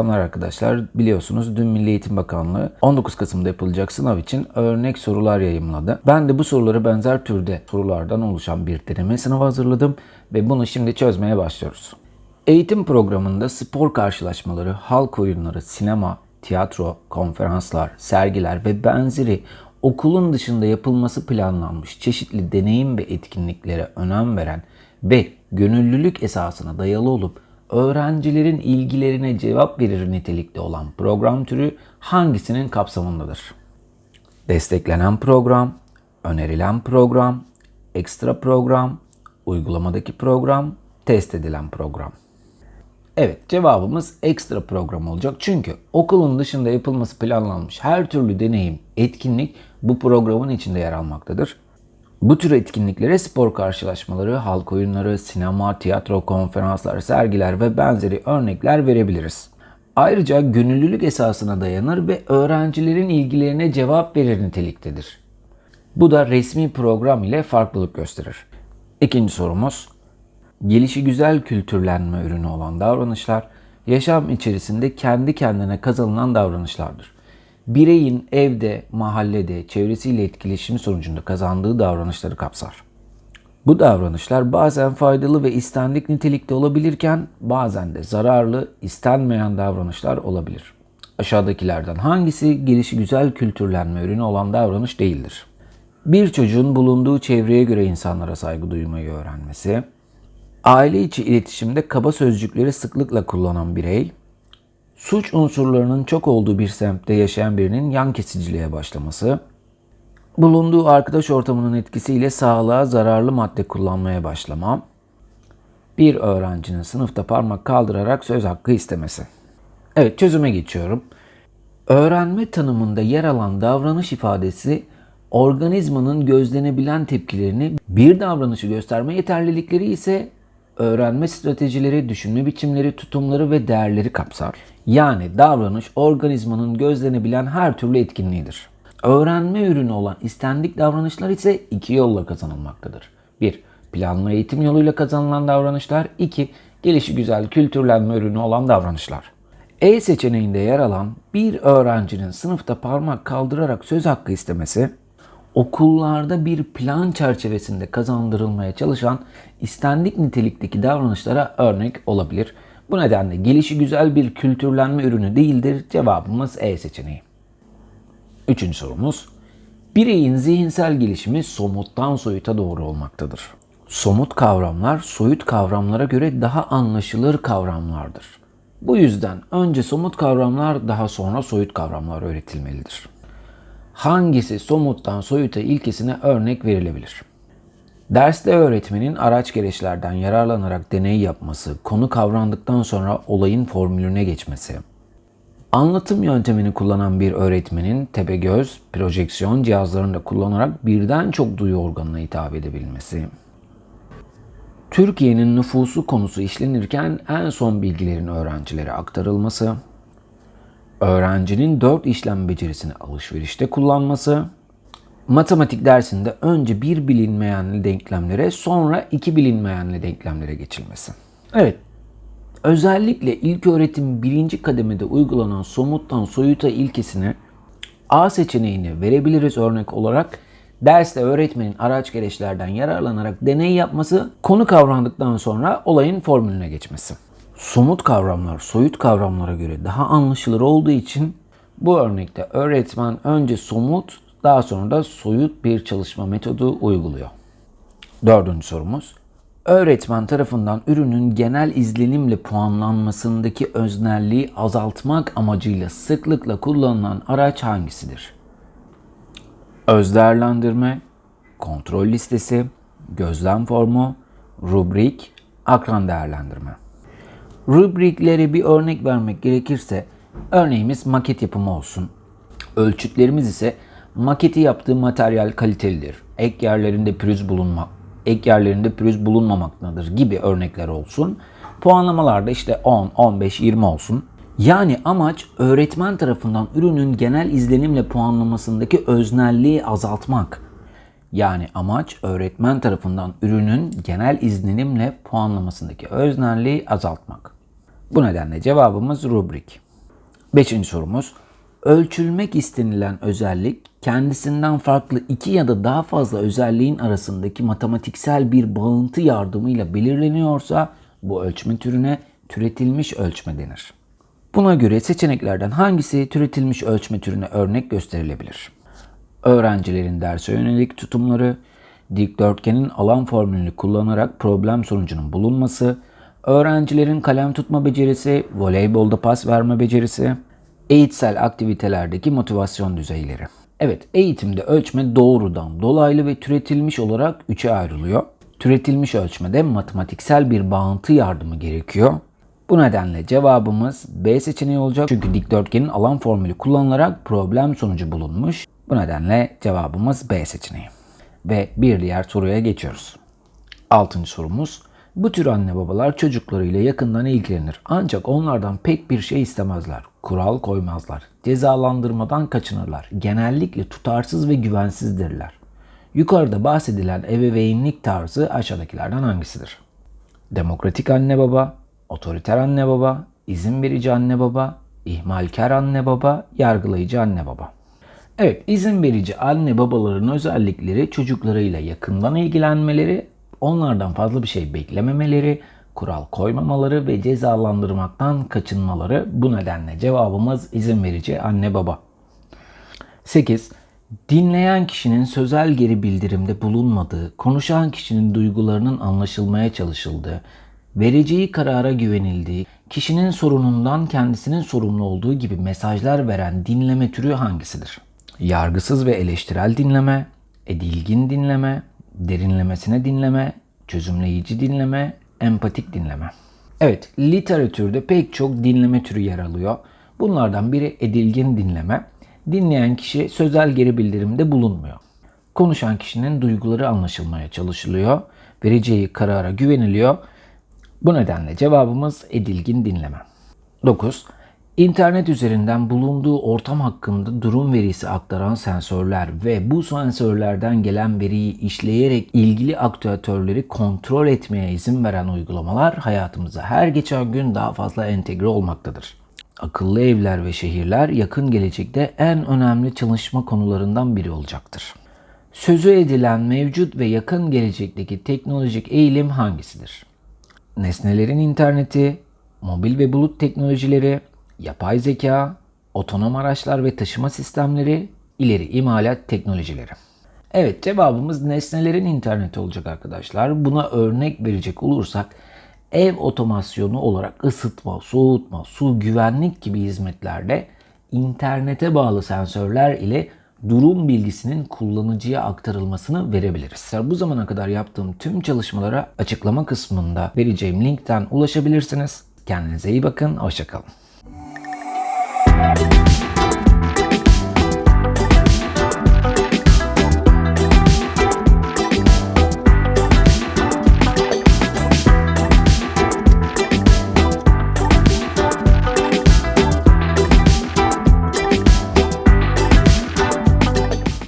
Selamlar arkadaşlar. Biliyorsunuz dün Milli Eğitim Bakanlığı 19 Kasım'da yapılacak sınav için örnek sorular yayımladı. Ben de bu soruları benzer türde sorulardan oluşan bir deneme sınavı hazırladım ve bunu şimdi çözmeye başlıyoruz. Eğitim programında spor karşılaşmaları, halk oyunları, sinema, tiyatro, konferanslar, sergiler ve benzeri okulun dışında yapılması planlanmış çeşitli deneyim ve etkinliklere önem veren ve gönüllülük esasına dayalı olup öğrencilerin ilgilerine cevap verir nitelikte olan program türü hangisinin kapsamındadır? Desteklenen program, önerilen program, ekstra program, uygulamadaki program, test edilen program. Evet cevabımız ekstra program olacak. Çünkü okulun dışında yapılması planlanmış her türlü deneyim, etkinlik bu programın içinde yer almaktadır. Bu tür etkinliklere spor karşılaşmaları, halk oyunları, sinema, tiyatro, konferanslar, sergiler ve benzeri örnekler verebiliriz. Ayrıca gönüllülük esasına dayanır ve öğrencilerin ilgilerine cevap verir niteliktedir. Bu da resmi program ile farklılık gösterir. İkinci sorumuz, gelişi güzel kültürlenme ürünü olan davranışlar, yaşam içerisinde kendi kendine kazanılan davranışlardır bireyin evde, mahallede, çevresiyle etkileşim sonucunda kazandığı davranışları kapsar. Bu davranışlar bazen faydalı ve istendik nitelikte olabilirken bazen de zararlı, istenmeyen davranışlar olabilir. Aşağıdakilerden hangisi gelişi güzel kültürlenme ürünü olan davranış değildir? Bir çocuğun bulunduğu çevreye göre insanlara saygı duymayı öğrenmesi, aile içi iletişimde kaba sözcükleri sıklıkla kullanan birey, suç unsurlarının çok olduğu bir semtte yaşayan birinin yan kesiciliğe başlaması, bulunduğu arkadaş ortamının etkisiyle sağlığa zararlı madde kullanmaya başlama, bir öğrencinin sınıfta parmak kaldırarak söz hakkı istemesi. Evet çözüme geçiyorum. Öğrenme tanımında yer alan davranış ifadesi organizmanın gözlenebilen tepkilerini, bir davranışı gösterme yeterlilikleri ise öğrenme stratejileri, düşünme biçimleri, tutumları ve değerleri kapsar. Yani davranış organizmanın gözlenebilen her türlü etkinliğidir. Öğrenme ürünü olan istendik davranışlar ise iki yolla kazanılmaktadır. 1. Planlı eğitim yoluyla kazanılan davranışlar. 2. Gelişi güzel kültürlenme ürünü olan davranışlar. E seçeneğinde yer alan bir öğrencinin sınıfta parmak kaldırarak söz hakkı istemesi, okullarda bir plan çerçevesinde kazandırılmaya çalışan istendik nitelikteki davranışlara örnek olabilir. Bu nedenle gelişi güzel bir kültürlenme ürünü değildir. Cevabımız E seçeneği. Üçüncü sorumuz. Bireyin zihinsel gelişimi somuttan soyuta doğru olmaktadır. Somut kavramlar soyut kavramlara göre daha anlaşılır kavramlardır. Bu yüzden önce somut kavramlar daha sonra soyut kavramlar öğretilmelidir. Hangisi somuttan soyuta ilkesine örnek verilebilir? Derste öğretmenin araç gereçlerden yararlanarak deney yapması, konu kavrandıktan sonra olayın formülüne geçmesi, anlatım yöntemini kullanan bir öğretmenin tepegöz, projeksiyon cihazlarını kullanarak birden çok duyu organına hitap edebilmesi, Türkiye'nin nüfusu konusu işlenirken en son bilgilerin öğrencilere aktarılması, öğrencinin dört işlem becerisini alışverişte kullanması, matematik dersinde önce bir bilinmeyenli denklemlere sonra iki bilinmeyenli denklemlere geçilmesi. Evet, özellikle ilk öğretim birinci kademede uygulanan somuttan soyuta ilkesine A seçeneğini verebiliriz örnek olarak. Derste öğretmenin araç gereçlerden yararlanarak deney yapması, konu kavrandıktan sonra olayın formülüne geçmesi. Somut kavramlar soyut kavramlara göre daha anlaşılır olduğu için bu örnekte öğretmen önce somut daha sonra da soyut bir çalışma metodu uyguluyor. Dördüncü sorumuz. Öğretmen tarafından ürünün genel izlenimle puanlanmasındaki öznelliği azaltmak amacıyla sıklıkla kullanılan araç hangisidir? Özdeğerlendirme, kontrol listesi, gözlem formu, rubrik, akran değerlendirme. Rubriklere bir örnek vermek gerekirse örneğimiz maket yapımı olsun. Ölçütlerimiz ise maketi yaptığı materyal kalitelidir. Ek yerlerinde pürüz bulunma, ek yerlerinde pürüz bulunmamaktadır gibi örnekler olsun. Puanlamalarda işte 10, 15, 20 olsun. Yani amaç öğretmen tarafından ürünün genel izlenimle puanlamasındaki öznelliği azaltmak. Yani amaç öğretmen tarafından ürünün genel izlenimle puanlamasındaki öznelliği azaltmak. Bu nedenle cevabımız rubrik. Beşinci sorumuz. Ölçülmek istenilen özellik kendisinden farklı iki ya da daha fazla özelliğin arasındaki matematiksel bir bağıntı yardımıyla belirleniyorsa bu ölçme türüne türetilmiş ölçme denir. Buna göre seçeneklerden hangisi türetilmiş ölçme türüne örnek gösterilebilir? Öğrencilerin derse yönelik tutumları, dikdörtgenin alan formülünü kullanarak problem sonucunun bulunması, öğrencilerin kalem tutma becerisi, voleybolda pas verme becerisi, eğitsel aktivitelerdeki motivasyon düzeyleri. Evet, eğitimde ölçme doğrudan, dolaylı ve türetilmiş olarak üçe ayrılıyor. Türetilmiş ölçmede matematiksel bir bağıntı yardımı gerekiyor. Bu nedenle cevabımız B seçeneği olacak. Çünkü dikdörtgenin alan formülü kullanılarak problem sonucu bulunmuş. Bu nedenle cevabımız B seçeneği. Ve bir diğer soruya geçiyoruz. Altıncı sorumuz. Bu tür anne babalar çocuklarıyla yakından ilgilenir. Ancak onlardan pek bir şey istemezler. Kural koymazlar. Cezalandırmadan kaçınırlar. Genellikle tutarsız ve güvensizdirler. Yukarıda bahsedilen ebeveynlik tarzı aşağıdakilerden hangisidir? Demokratik anne baba, otoriter anne baba, izin verici anne baba, ihmalkar anne baba, yargılayıcı anne baba. Evet, izin verici anne babaların özellikleri çocuklarıyla yakından ilgilenmeleri, onlardan fazla bir şey beklememeleri, kural koymamaları ve cezalandırmaktan kaçınmaları. Bu nedenle cevabımız izin verici anne baba. 8. Dinleyen kişinin sözel geri bildirimde bulunmadığı, konuşan kişinin duygularının anlaşılmaya çalışıldığı, vereceği karara güvenildiği, kişinin sorunundan kendisinin sorumlu olduğu gibi mesajlar veren dinleme türü hangisidir? Yargısız ve eleştirel dinleme, edilgin dinleme, derinlemesine dinleme, çözümleyici dinleme, empatik dinleme. Evet, literatürde pek çok dinleme türü yer alıyor. Bunlardan biri edilgin dinleme. Dinleyen kişi sözel geri bildirimde bulunmuyor. Konuşan kişinin duyguları anlaşılmaya çalışılıyor. Vereceği karara güveniliyor. Bu nedenle cevabımız edilgin dinleme. 9. İnternet üzerinden bulunduğu ortam hakkında durum verisi aktaran sensörler ve bu sensörlerden gelen veriyi işleyerek ilgili aktüatörleri kontrol etmeye izin veren uygulamalar hayatımıza her geçen gün daha fazla entegre olmaktadır. Akıllı evler ve şehirler yakın gelecekte en önemli çalışma konularından biri olacaktır. Sözü edilen mevcut ve yakın gelecekteki teknolojik eğilim hangisidir? Nesnelerin interneti, mobil ve bulut teknolojileri, yapay zeka, otonom araçlar ve taşıma sistemleri, ileri imalat teknolojileri. Evet cevabımız nesnelerin interneti olacak arkadaşlar. Buna örnek verecek olursak ev otomasyonu olarak ısıtma, soğutma, su, güvenlik gibi hizmetlerde internete bağlı sensörler ile durum bilgisinin kullanıcıya aktarılmasını verebiliriz. Bu zamana kadar yaptığım tüm çalışmalara açıklama kısmında vereceğim linkten ulaşabilirsiniz. Kendinize iyi bakın, hoşçakalın. Bye.